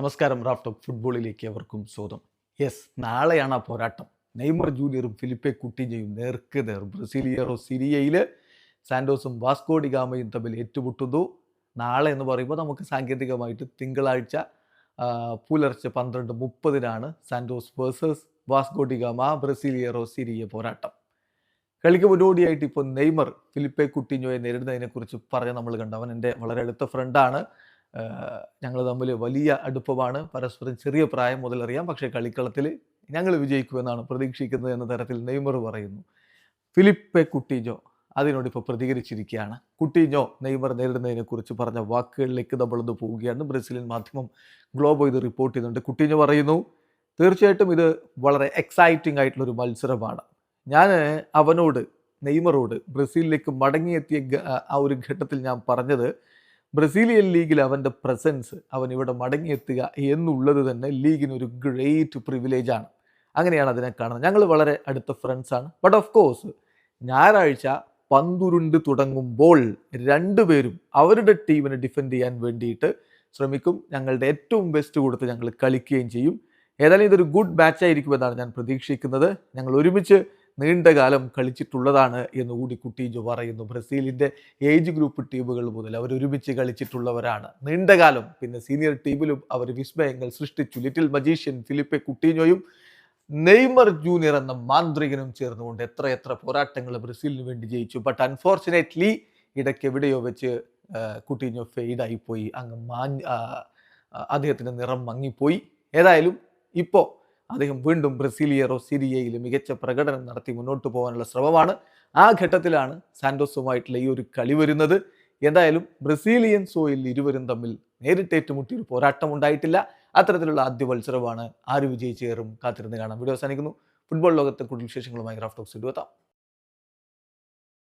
നമസ്കാരം Raf talk ഫുട്ബോളിലേക്ക് അവർക്കും സ്വാഗതം. യെസ് നാളെയാണ് ആ പോരാട്ടം. നെയ്മർ ജൂനിയറും ഫിലിപ്പെ കുട്ടിഞ്ഞയും നേർക്ക് നേർ ബ്രസീലിയറോ സിരിയയിൽ സാൻഡോസും വാസ്കോഡി ഗാമയും തമ്മിൽ ഏറ്റുമുട്ടുന്നു. നാളെ എന്ന് പറയുമ്പോൾ നമുക്ക് സാങ്കേതികമായിട്ട് തിങ്കളാഴ്ച പുലർച്ചെ പന്ത്രണ്ട് മുപ്പതിനാണ് Santos versus Vasco da Gama Brasileiro Serie പോരാട്ടം. കളിക്ക് മുന്നോടിയായിട്ട് ഇപ്പോൾ നെയ്മർ ഫിലിപ്പെ കുട്ടിഞ്ഞോയെ നേരിടുന്നതിനെക്കുറിച്ച് പറഞ്ഞ് നമ്മൾ കണ്ടു അവൻ എന്റെ വളരെ അടുത്ത ഫ്രണ്ടാണ് ഞങ്ങൾ തമ്മിൽ വലിയ അടുപ്പമാണ്. പരസ്പരം ചെറിയ പ്രായം മുതൽ അറിയാം. പക്ഷേ കളിക്കളത്തിൽ ഞങ്ങൾ വിജയിക്കുമെന്നാണ് പ്രതീക്ഷിക്കുന്നത് എന്ന തരത്തിൽ നെയ്മർ പറയുന്നു. ഫിലിപ്പെ കുട്ടിജോ അതിനോട് ഇപ്പോൾ പ്രതികരിച്ചിരിക്കുകയാണ്. കുട്ടിഞ്ഞോ നെയ്മർ നേരിടുന്നതിനെക്കുറിച്ച് പറഞ്ഞ വാക്കുകളിലേക്ക് നമ്മളൊന്ന് പോവുകയാണ്. ബ്രസീലിയൻ മാധ്യമം ഗ്ലോബോ ഇത് റിപ്പോർട്ട് ചെയ്യുന്നുണ്ട്. കുട്ടിഞ്ഞോ പറയുന്നു തീർച്ചയായിട്ടും ഇത് വളരെ എക്സൈറ്റിംഗ് ആയിട്ടുള്ള ഒരു മത്സരമാണ്. ഞാൻ അവനോട് നെയ്മറോട് ബ്രസീലിലേക്ക് മടങ്ങിയെത്തിയ ആ ഒരു ഘട്ടത്തിൽ ഞാൻ പറഞ്ഞത് ബ്രസീലിയൻ ലീഗിൽ അവന്റെ പ്രസൻസ് അവൻ ഇവിടെ മടങ്ങിയെത്തുക എന്നുള്ളത് തന്നെ ലീഗിനൊരു ഗ്രേറ്റ് പ്രിവിലേജാണ് അങ്ങനെയാണ് അതിനെ കാണുന്നത്. ഞങ്ങൾ വളരെ അടുത്ത ഫ്രണ്ട്സാണ് ബട്ട് ഓഫ് കോഴ്സ് ഞായറാഴ്ച പന്തുരുണ്ട് തുടങ്ങുമ്പോൾ രണ്ടുപേരും അവരുടെ ടീമിനെ ഡിഫെൻഡ് ചെയ്യാൻ വേണ്ടിയിട്ട് ശ്രമിക്കും. ഞങ്ങളുടെ ഏറ്റവും ബെസ്റ്റ് കൊടുത്ത് ഞങ്ങൾ കളിക്കുകയും ചെയ്യും. ഏതായാലും ഇതൊരു ഗുഡ് മാച്ച് ആയിരിക്കുമെന്നാണ് ഞാൻ പ്രതീക്ഷിക്കുന്നത്. ഞങ്ങൾ ഒരുമിച്ച് നീണ്ടകാലം കളിച്ചിട്ടുള്ളതാണ് എന്ന് കൂടി കുട്ടീജോ പറയുന്നു. ബ്രസീലിന്റെ ഏജ് ഗ്രൂപ്പ് ടീമുകൾ മുതൽ അവർ ഒരുമിച്ച് കളിച്ചിട്ടുള്ളവരാണ്. നീണ്ടകാലം പിന്നെ സീനിയർ ടീമിലും അവർ വിസ്മയങ്ങൾ സൃഷ്ടിച്ചു. ലിറ്റിൽ മജീഷ്യൻ ഫിലിപ്പെ കുട്ടീഞ്ഞോയും നെയ്മർ ജൂനിയർ എന്ന മാന്ത്രികനും ചേർന്നുകൊണ്ട് എത്ര എത്ര പോരാട്ടങ്ങൾ ബ്രസീലിന് വേണ്ടി ജയിച്ചു. ബട്ട് അൺഫോർച്ചുനേറ്റ്ലി ഇടയ്ക്ക് എവിടെയോ വെച്ച് കുട്ടീഞ്ഞോ ഫെയ്ഡായിപ്പോയി. അങ്ങ് ആ, അദ്ദേഹത്തിന്റെ നിറം മങ്ങിപ്പോയി. ഏതായാലും ഇപ്പോൾ അദ്ദേഹം വീണ്ടും ബ്രസീലിയറോ സിരിയയിൽ മികച്ച പ്രകടനം നടത്തി മുന്നോട്ട് പോകാനുള്ള ശ്രമമാണ്. ആ ഘട്ടത്തിലാണ് സാന്റോസുമായിട്ടുള്ള ഈ ഒരു കളി വരുന്നത്. എന്തായാലും ബ്രസീലിയൻ സോയിൽ ഇരുവരും തമ്മിൽ നേരിട്ട് ഏറ്റുമുട്ടിയ ഒരു പോരാട്ടം ഉണ്ടായിട്ടില്ല അത്തരത്തിലുള്ള ആദ്യ മത്സരമാണ് ആര് വിജയിച്ചേറും കാത്തിരുന്ന് കാണാം. വീഡിയോ അവസാനിക്കുന്നു. ഫുട്ബോൾ ലോകത്തെ കൂടുതൽ വിശേഷങ്ങളുമായി ക്രാഫ്റ്റ് ഓക്സ് എത്താം